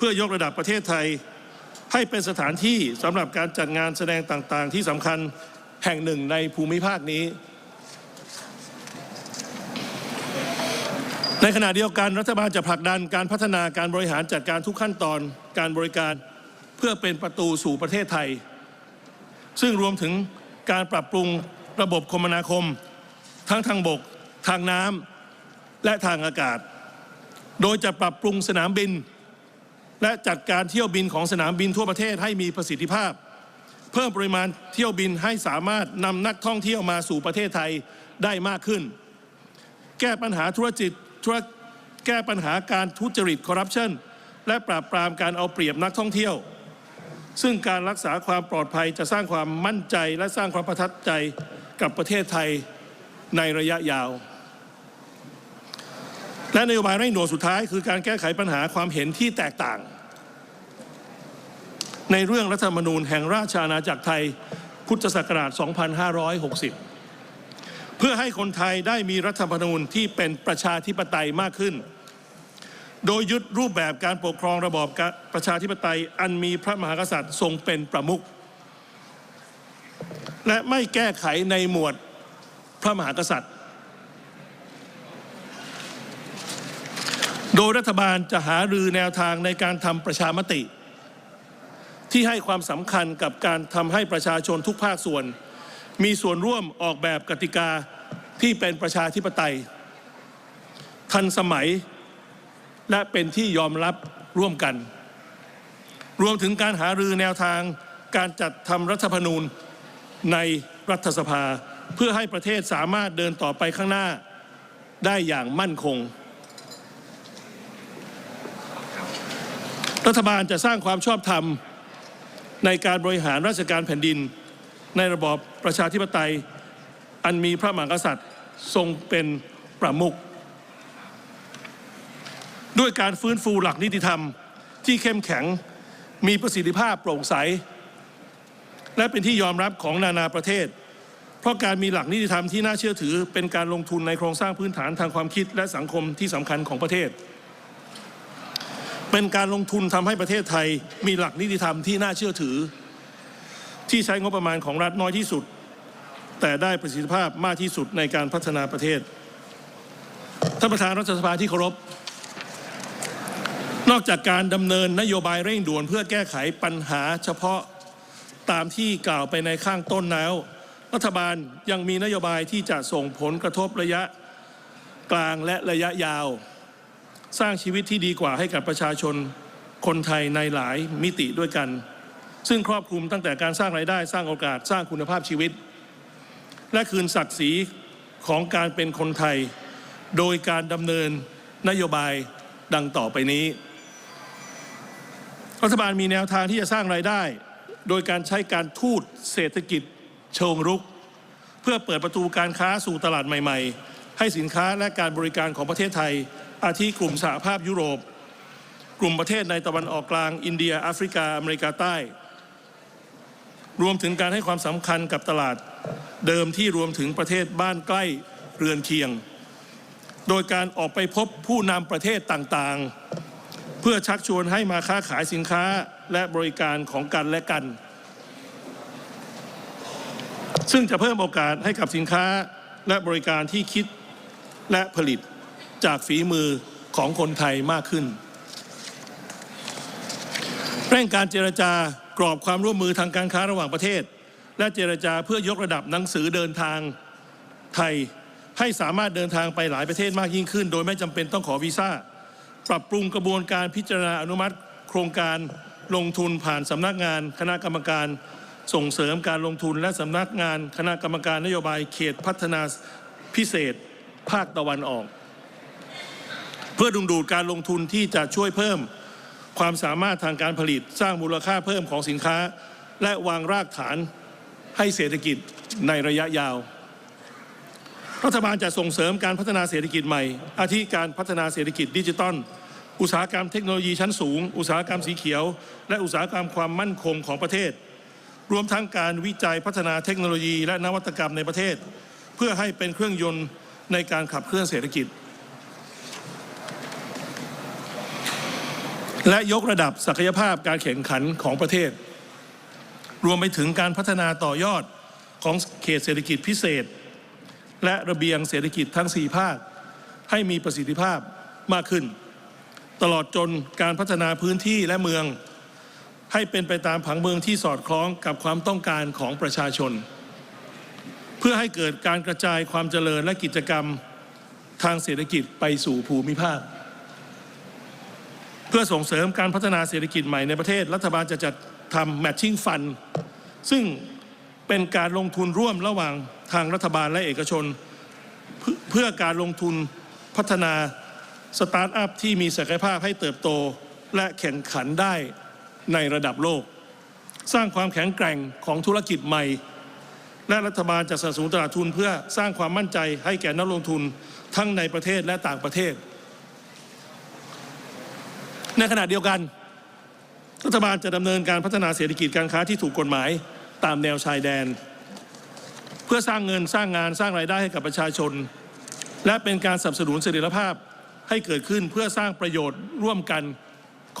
พื่อยกระดับประเทศไทย ให้เป็นสถานที่สำหรับการจัดงานแสดงต่างๆ ที่สำคัญแห่งหนึ่งในภูมิภาคนี้ ในขณะเดียวกันรัฐบาลจะผลักดันการพัฒนาการบริหารจัดการทุกขั้นตอนการบริการเพื่อเป็นประตูสู่ประเทศไทย ซึ่งรวมถึงการปรับปรุงระบบคมนาคม ทั้งทางบก ทางน้ำและทางอากาศ โดยจะปรับปรุงสนามบิน และจัดการเที่ยวบินของสนามบินทั่วประเทศให้มีประสิทธิภาพ เพิ่มปริมาณเที่ยวบินให้สามารถนำนักท่องเที่ยวมาสู่ประเทศไทยได้มากขึ้น แก้ปัญหาธุรกิจธุรแก้ปัญหาการทุจริตคอร์รัปชันและปราบปรามการเอาเปรียบนักท่องเที่ยว ซึ่งการรักษาความปลอดภัยจะสร้างความมั่นใจและสร้างความประทับใจกับประเทศไทยในระยะยาว และนโยบายเร่งด่วนสุดท้ายคือการแก้ไขปัญหาความเห็นที่แตกต่าง ในเรื่องรัฐธรรมนูญแห่งราชอาณาจักรไทยพุทธศักราช 2560 เพื่อให้คนไทยได้มีรัฐธรรมนูญที่เป็นประชาธิปไตยมากขึ้น โดยยึดรูปแบบการปกครองระบอบประชาธิปไตยอันมีพระมหากษัตริย์ทรงเป็นประมุขและไม่แก้ไขในหมวดพระมหากษัตริย์ โดยรัฐบาลจะหารือแนวทางในการทำประชามติ ที่ให้ความสำคัญกับการทำให้ประชาชนทุกภาคส่วน มีส่วนร่วมออกแบบกติกาที่เป็นประชาธิปไตย ทันสมัยและเป็นที่ยอมรับร่วมกัน รวมถึงการหารือแนวทางการจัดทำรัฐธรรมนูญในรัฐสภา เพื่อให้ประเทศสามารถเดินต่อไปข้างหน้าได้อย่างมั่นคง รัฐบาลจะสร้างความชอบธรรมในการบริหารราชการแผ่นดิน ในระบอบประชาธิปไตย อันมีพระมหากษัตริย์ทรงเป็นประมุขด้วยการฟื้นฟูหลักนิติธรรมที่เข้มแข็งมีประสิทธิภาพโปร่งใส และเป็นที่ยอมรับของนานาประเทศ เพราะการมีหลักนิติธรรมที่น่าเชื่อถือ เป็นการลงทุนในโครงสร้างพื้นฐานทางความคิดและสังคมที่สำคัญของประเทศ เป็นการลงทุนทำให้ประเทศไทยมีหลักนิติธรรมที่น่าเชื่อถือ ที่ใช้งบประมาณของรัฐน้อยที่สุด แต่ได้ประสิทธิภาพมากที่สุดในการพัฒนาประเทศท่านประธานรัฐสภาที่เคารพนอกจากการดำเนินนโยบายเร่งด่วนเพื่อแก้ไขปัญหาเฉพาะตามที่กล่าวไปในข้างต้นแล้ว รัฐบาลยังมีนโยบายที่จะส่งผลกระทบระยะกลางและระยะยาว สร้างชีวิตที่ดีกว่าให้กับประชาชนคนไทยในหลายมิติด้วยกัน ซึ่งครอบคลุมตั้งแต่การสร้างรายได้ สร้างโอกาสสร้างคุณภาพชีวิต และคืนศักดิ์ศรีของการเป็นคนไทย โดยการดำเนินนโยบายดังต่อไปนี้ รัฐบาลมีแนวทางที่จะสร้างรายได้ โดยการใช้การทูตเศรษฐกิจเชิงรุก เพื่อเปิดประตูการค้าสู่ตลาดใหม่ ๆ ให้สินค้าและการบริการของประเทศไทย อาทิกลุ่มสหภาพยุโรป กลุ่มประเทศในตะวันออกกลาง อินเดียแอฟริกา อเมริกาใต้ รวมถึงการให้ความสำคัญกับตลาดเดิมที่รวมถึงประเทศบ้านใกล้เรือนเคียง โดยการออกไปพบผู้นำประเทศต่างๆ เพื่อชักชวนให้มาค้าขายสินค้าและบริการของกันและกัน ซึ่งจะเพิ่มโอกาสให้กับสินค้าและบริการที่คิดและผลิต จากฝีมือของคนไทยมากขึ้น เร่งการเจรจากรอบความร่วมมือทางการค้าระหว่างประเทศ และเจรจาเพื่อยกระดับหนังสือเดินทางไทยให้สามารถเดินทางไปหลายประเทศมากยิ่งขึ้น โดยไม่จำเป็นต้องขอวีซ่า ปรับปรุงกระบวนการพิจารณาอนุมัติ โครงการลงทุนผ่านสำนักงานคณะกรรมการส่งเสริมการลงทุนและสำนักงานคณะกรรมการนโยบายเขตพัฒนาพิเศษ ภาคตะวันออก พื่อดึงดูดการลงทุนที่จะช่วยเพิ่มความสามารถทางการผลิตสร้างมูลค่าเพิ่มของสินค้า และวางรากฐานให้เศรษฐกิจในระยะยาว รัฐบาลจะส่งเสริมการพัฒนาเศรษฐกิจใหม่ อาทิการพัฒนาเศรษฐกิจดิจิทัลอุตสาหกรรมเทคโนโลยีชั้นสูง อุตสาหกรรมสีเขียว และอุตสาหกรรมความมั่นคงของประเทศ รวมทั้งการวิจัยพัฒนาเทคโนโลยี และนวัตกรรมในประเทศ เพื่อให้เป็นเครื่องยนต์ในการขับเคลื่อนเศรษฐกิจ และยกระดับศักยภาพการแข่งขันของประเทศ รวมไปถึงการพัฒนาต่อยอดของเขตเศรษฐกิจพิเศษ และระเบียงเศรษฐกิจทั้ง 4 ภาค ให้มีประสิทธิภาพมากขึ้น ตลอดจนการพัฒนาพื้นที่และเมือง ให้เป็นไปตามผังเมืองที่สอดคล้องกับความต้องการของประชาชน เพื่อให้เกิดการกระจายความเจริญและกิจกรรมทางเศรษฐกิจไปสู่ภูมิภาค เพื่อส่งเสริมการพัฒนาเศรษฐกิจใหม่ในประเทศ รัฐบาลจะจัดทำ matching fund ซึ่งเป็นการลงทุนร่วมระหว่างทางรัฐบาลและเอกชนเพื่อเพื่อการลงทุนพัฒนาสตาร์ทอัพที่มีศักยภาพให้เติบโตและแข่งขันได้ในระดับโลก สร้างความแข็งแกร่งของธุรกิจใหม่ และรัฐบาลจะสนับสนุนตลาดทุนเพื่อสร้างความมั่นใจให้แก่นักลงทุนทั้งในประเทศและต่างประเทศ ในขณะเดียวกัน รัฐบาลจะดำเนินการพัฒนาเศรษฐกิจการค้าที่ถูกกฎหมายตามแนวชายแดน เพื่อสร้างเงินสร้างงานสร้างรายได้ให้กับประชาชน และเป็นการสนับสนุนเสถีภาพให้เกิดขึ้นเพื่อสร้างประโยชน์ร่วมกัน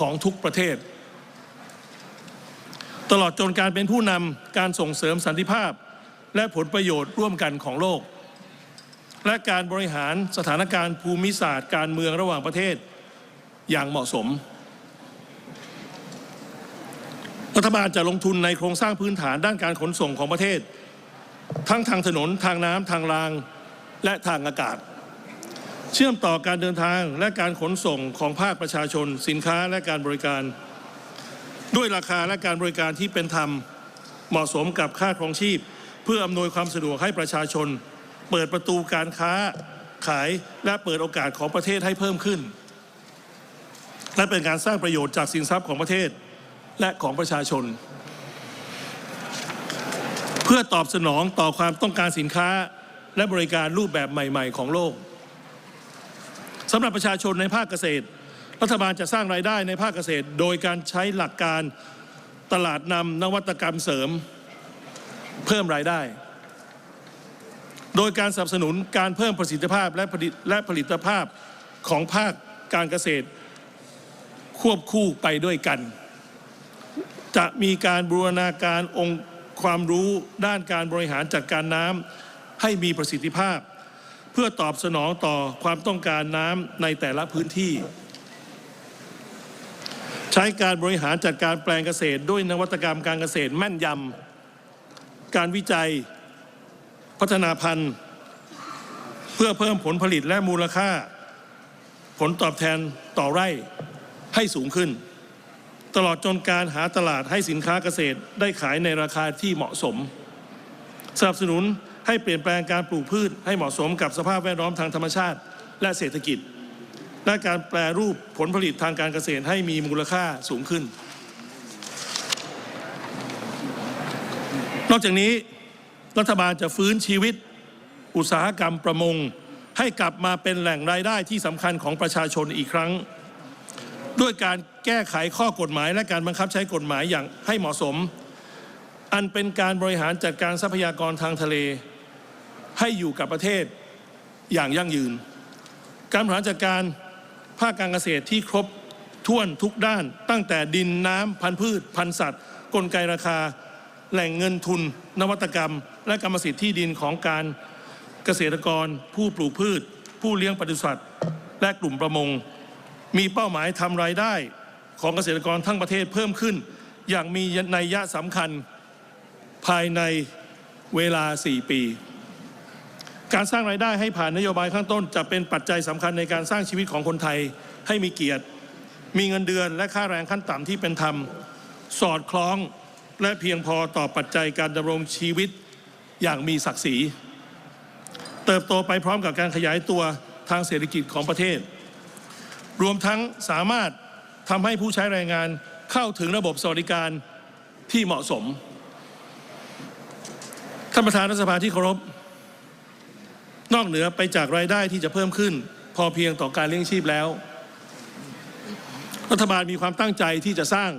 ของทุกประเทศ ตลอดจนการเป็นผู้นำการส่งเสริมสันติภาพ และผลประโยชน์ร่วมกันของโลก และการบริหารสถานการณ์ภูมิศาสตร์การเมืองระหว่างประเทศ อย่างเหมาะสม รัฐบาลจะลงทุนในโครงสร้างพื้นฐานด้านการขนส่งของประเทศ ทั้งทางถนนทางน้ำทางรางและทางอากาศ เชื่อมต่อการเดินทางและการขนส่งของภาคประชาชน สินค้าและการบริการ ด้วยราคาและการบริการที่เป็นธรรมเหมาะสมกับค่าครองชีพ เพื่ออำนวยความสะดวกให้ประชาชน เปิดประตูการค้าขายและเปิดโอกาสของประเทศให้เพิ่มขึ้น และเป็นการสร้างประโยชน์จากสินทรัพย์ของประเทศและของประชาชน เพื่อตอบสนองต่อความต้องการสินค้าและบริการรูปแบบใหม่ ๆ ของโลกสำหรับประชาชนในภาคเกษตร รัฐบาลจะสร้างรายได้ในภาคเกษตร โดยการใช้หลักการตลาดนำนวัตกรรมเสริม เพิ่มรายได้ โดยการสนับสนุนการเพิ่มประสิทธิภาพและผลิตและผลิตภาพของภาคการเกษตร ควบคู่ไปด้วยกัน จะมีการบูรณาการองค์ความรู้ด้านการบริหารจัดการน้ำให้มีประสิทธิภาพ เพื่อตอบสนองต่อความต้องการน้ำในแต่ละพื้นที่ ใช้การบริหารจัดการแปลงเกษตร ด้วยนวัตกรรมการเกษตรแม่นยำการวิจัยพัฒนาพันธุ์เพื่อเพิ่มผลผลิตและมูลค่า ผลตอบแทนต่อไร่ ให้สูงขึ้น ตลอดจนการหาตลาดให้สินค้าเกษตรได้ขายในราคาที่เหมาะสม สนับสนุนให้เปลี่ยนแปลงการปลูกพืชให้เหมาะสมกับสภาพแวดล้อมทางธรรมชาติ และเศรษฐกิจ และการแปรรูปผลผลิตทางการเกษตรให้มีมูลค่าสูงขึ้น นอกจากนี้รัฐบาลจะฟื้นชีวิต อุตสาหกรรมประมง ให้กลับมาเป็นแหล่งรายได้ที่สำคัญของประชาชนอีกครั้ง ด้วยการแก้ไขข้อกฎหมายและการบังคับใช้กฎหมายอย่างให้เหมาะสม อันเป็นการบริหารจัดการทรัพยากรทางทะเล ให้อยู่กับประเทศอย่างยั่งยืน การบริหารจัดการภาคการเกษตรที่ครบถ้วนทุกด้านตั้งแต่ดินน้ำพันธุ์พืช พันธุ์สัตว์ กลไกราคา แหล่งเงินทุน นวัตกรรม และกรรมสิทธิ์ที่ดินของการเกษตรกร ผู้ปลูกพืช ผู้เลี้ยงปศุสัตว์ และกลุ่มประมง มีเป้าหมายทำรายได้ของเกษตรกรทั้งประเทศเพิ่มขึ้น อย่างมีนัยยะสำคัญภายในเวลา 4 ปี การสร้างรายได้ให้ผ่านนโยบายข้างต้น จะเป็นปัจจัยสำคัญในการสร้างชีวิตของคนไทยให้มีเกียรติ มีเงินเดือนและค่าแรงขั้นต่ำที่เป็นธรรม สอดคล้องและเพียงพอต่อปัจจัยการดำรงชีวิตอย่างมีศักดิ์ศรี เติบโตไปพร้อมกับการขยายตัวทางเศรษฐกิจของประเทศ รวมทั้งสามารถทำให้ผู้ใช้แรงงานเข้าถึงระบบสวัสดิการที่เหมาะสม ท่านประธานรัฐสภาที่เคารพ นอกเหนือไปจากรายได้ที่จะเพิ่มขึ้น พอเพียงต่อการเลี้ยงชีพแล้ว รัฐบาลมีความตั้งใจที่จะสร้าง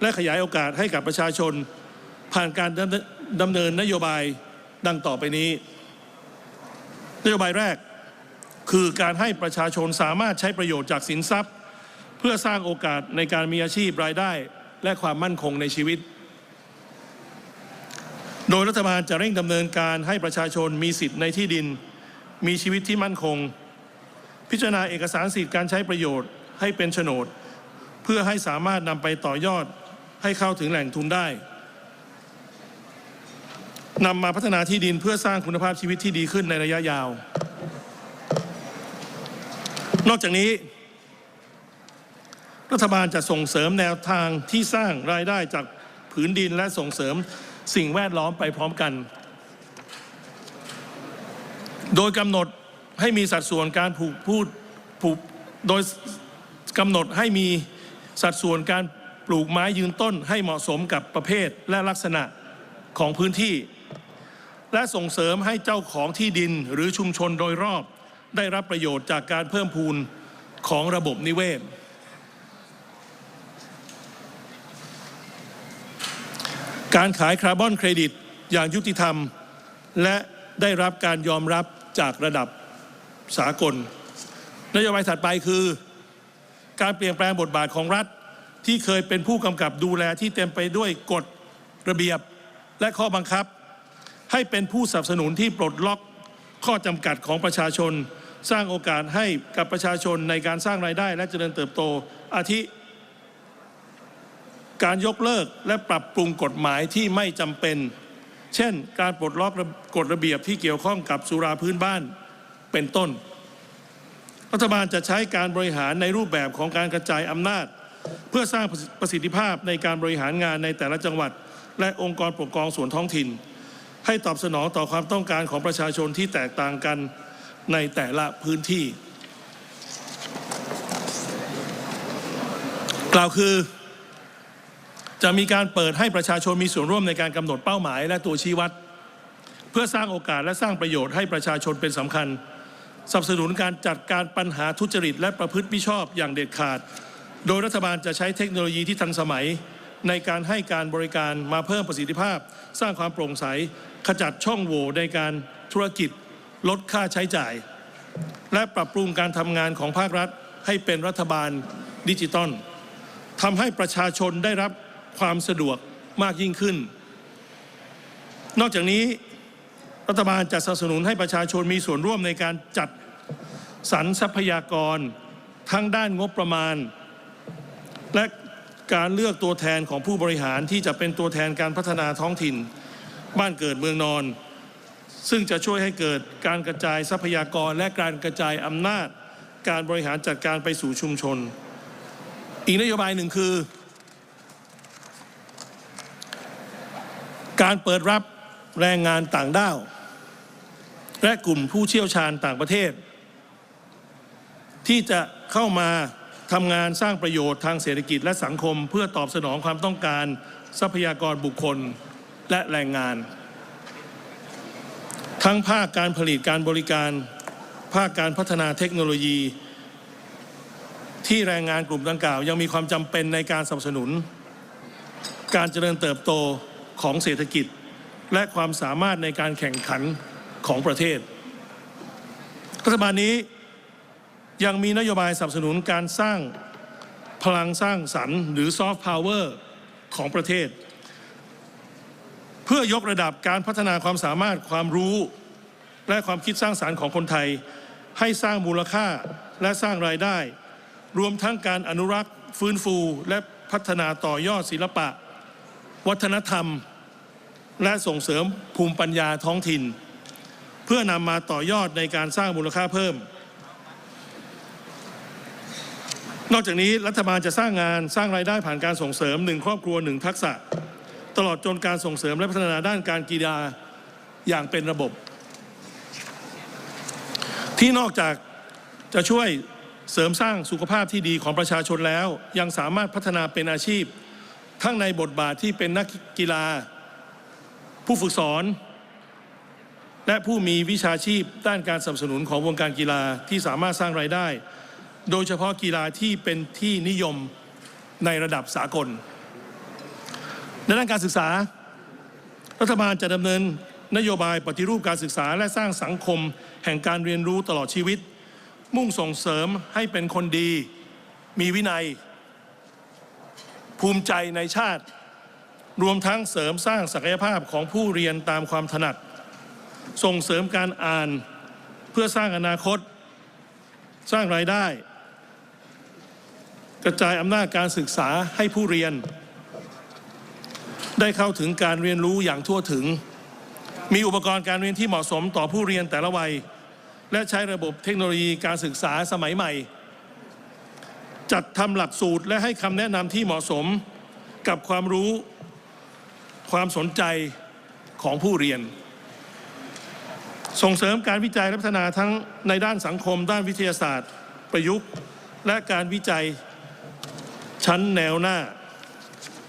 และขยายโอกาสให้กับประชาชน ผ่านการดำเนินนโยบายดังต่อไปนี้ นโยบายแรก คือการให้ประชาชนสามารถใช้ประโยชน์จากสินทรัพย์ เพื่อสร้างโอกาสในการมีอาชีพรายได้ และความมั่นคงในชีวิต โดยรัฐบาลจะเร่งดำเนินการให้ประชาชนมีสิทธิ์ในที่ดิน มีชีวิตที่มั่นคง พิจารณาเอกสารสิทธิ์การใช้ประโยชน์ให้เป็นโฉนด เพื่อให้สามารถนำไปต่อยอดให้เข้าถึงแหล่งทุนได้นำมาพัฒนาที่ดินเพื่อสร้างคุณภาพชีวิตที่ดีขึ้นในระยะยาว นอกจากนี้ รัฐบาลจะส่งเสริมแนวทางที่สร้างรายได้จากผืนดินและส่งเสริมสิ่งแวดล้อมไปพร้อมกัน โดยกำหนดให้มีสัดส่วนการผูกพูดผูกโดยกำหนดให้มีสัดส่วนการปลูกไม้ยืนต้นให้เหมาะสมกับประเภทและลักษณะของพื้นที่ และส่งเสริมให้เจ้าของที่ดินหรือชุมชนโดยรอบ ได้รับประโยชน์จากการเพิ่มพูนของระบบนิเวศ การขายคาร์บอนเครดิตอย่างยุติธรรม และได้รับการยอมรับจากระดับสากล นโยบายถัดไปคือ การเปลี่ยนแปลงบทบาทของรัฐที่เคยเป็นผู้กำกับดูแลที่เต็มไปด้วยกฎระเบียบและข้อบังคับ ให้เป็นผู้สนับสนุนที่ปลดล็อกข้อจำกัดของประชาชน สร้างโอกาสให้กับประชาชนในการสร้างรายได้และเจริญเติบโต อาทิ การยกเลิกและปรับปรุงกฎหมายที่ไม่จำเป็น เช่น การปลดล็อกกฎระเบียบที่เกี่ยวข้องกับสุราพื้นบ้านเป็นต้น รัฐบาลจะใช้การบริหารในรูปแบบของการกระจายอำนาจ เพื่อสร้างประสิทธิภาพในการบริหารงานในแต่ละจังหวัด และองค์กรปกครองส่วนท้องถิ่น ให้ตอบสนองต่อความต้องการของประชาชนที่แตกต่างกัน ในแต่ละพื้นที่ กล่าวคือ จะมีการเปิดให้ประชาชนมีส่วนร่วมในการกำหนดเป้าหมายและตัวชี้วัด เพื่อสร้างโอกาสและสร้างประโยชน์ให้ประชาชนเป็นสำคัญสนับสนุนการจัดการปัญหาทุจริต และประพฤติมิชอบอย่างเด็ดขาด โดยรัฐบาลจะใช้เทคโนโลยีที่ทันสมัย ในการให้การบริการมาเพิ่มประสิทธิภาพ สร้างความโปร่งใส ขจัดช่องโหว่ในการธุรกิจ ลดค่าใช้จ่าย และปรับปรุงการทำงานของภาครัฐให้เป็นรัฐบาลดิจิตอลทำให้ประชาชนได้รับความสะดวกมากยิ่งขึ้น นอกจากนี้รัฐบาลจะสนับสนุนให้ประชาชนมีส่วนร่วมในการจัดสรรทรัพยากร ทั้งด้านงบประมาณ และการเลือกตัวแทนของผู้บริหารที่จะเป็นตัวแทนการพัฒนาท้องถิ่น บ้านเกิดเมืองนอน ซึ่งจะช่วยให้เกิดการกระจายทรัพยากรและการกระจายอำนาจ การบริหารจัดการไปสู่ชุมชน อีกนโยบายหนึ่งคือ การเปิดรับแรงงานต่างด้าว และกลุ่มผู้เชี่ยวชาญต่างประเทศ ที่จะเข้ามาทำงานสร้างประโยชน์ทางเศรษฐกิจและสังคม เพื่อตอบสนองความต้องการทรัพยากรบุคคลและแรงงาน ทั้งภาคการผลิตการบริการ ภาคการพัฒนาเทคโนโลยี ที่แรงงานกลุ่มดังกล่าว ยังมีความจำเป็นในการสนับสนุน การเจริญเติบโตของเศรษฐกิจ และความสามารถในการแข่งขันของประเทศ รัฐบาลนี้ยังมีนโยบายสนับสนุนการสร้างพลังสร้างสรรค์ หรือซอฟต์พาวเวอร์ของประเทศ เพื่อยกระดับการพัฒนาความสามารถความรู้และความคิดสร้างสารรค์ของคนไทย ให้สร้างมูลค่าและสร้างรายได้ รวมทั้งการอนุรักษ์ ฟื้นฟู และพัฒนาต่อยอดศิลปะ วัฒนธรรม และส่งเสริมภูมิปัญญาท้องถิ่น เพื่อนำมาต่อยอดในการสร้างมูลค่าเพิ่ม นอกจากนี้รัฐบาลจะสร้างงานสร้างรายได้ผ่านการส่งเสริมหนึ่งครอบครัวหนึ่งทักษะ ตลอดจนการส่งเสริมและพัฒนาด้านการกีฬาอย่างเป็นระบบ ที่นอกจากจะช่วยเสริมสร้างสุขภาพที่ดีของประชาชนแล้ว ยังสามารถพัฒนาเป็นอาชีพ ทั้งในบทบาทที่เป็นนักกีฬา ผู้ฝึกสอน และผู้มีวิชาชีพด้านการสนับสนุนของวงการกีฬาที่สามารถสร้างรายได้ โดยเฉพาะกีฬาที่เป็นที่นิยมในระดับสากล ในด้านการศึกษา รัฐบาลจะดำเนินนโยบายปฏิรูปการศึกษา และสร้างสังคม แห่งการเรียนรู้ตลอดชีวิต มุ่งส่งเสริมให้เป็นคนดี มีวินัย ภูมิใจในชาติ รวมทั้งเสริมสร้างศักยภาพของผู้เรียนตามความถนัด ส่งเสริมการอ่านเพื่อสร้างอนาคต สร้างรายได้ กระจายอำนาจการศึกษาให้ผู้เรียน ได้เข้าถึงการเรียนรู้อย่างทั่วถึง มีอุปกรณ์การเรียนที่เหมาะสมต่อผู้เรียนแต่ละวัย และใช้ระบบเทคโนโลยีการศึกษาสมัยใหม่ จัดทำหลักสูตรและให้คำแนะนำที่เหมาะสมกับความรู้ความสนใจของผู้เรียน ส่งเสริมการวิจัยและพัฒนาทั้งในด้านสังคม ด้านวิทยาศาสตร์ ประยุกต์ และการวิจัยชั้นแนวหน้า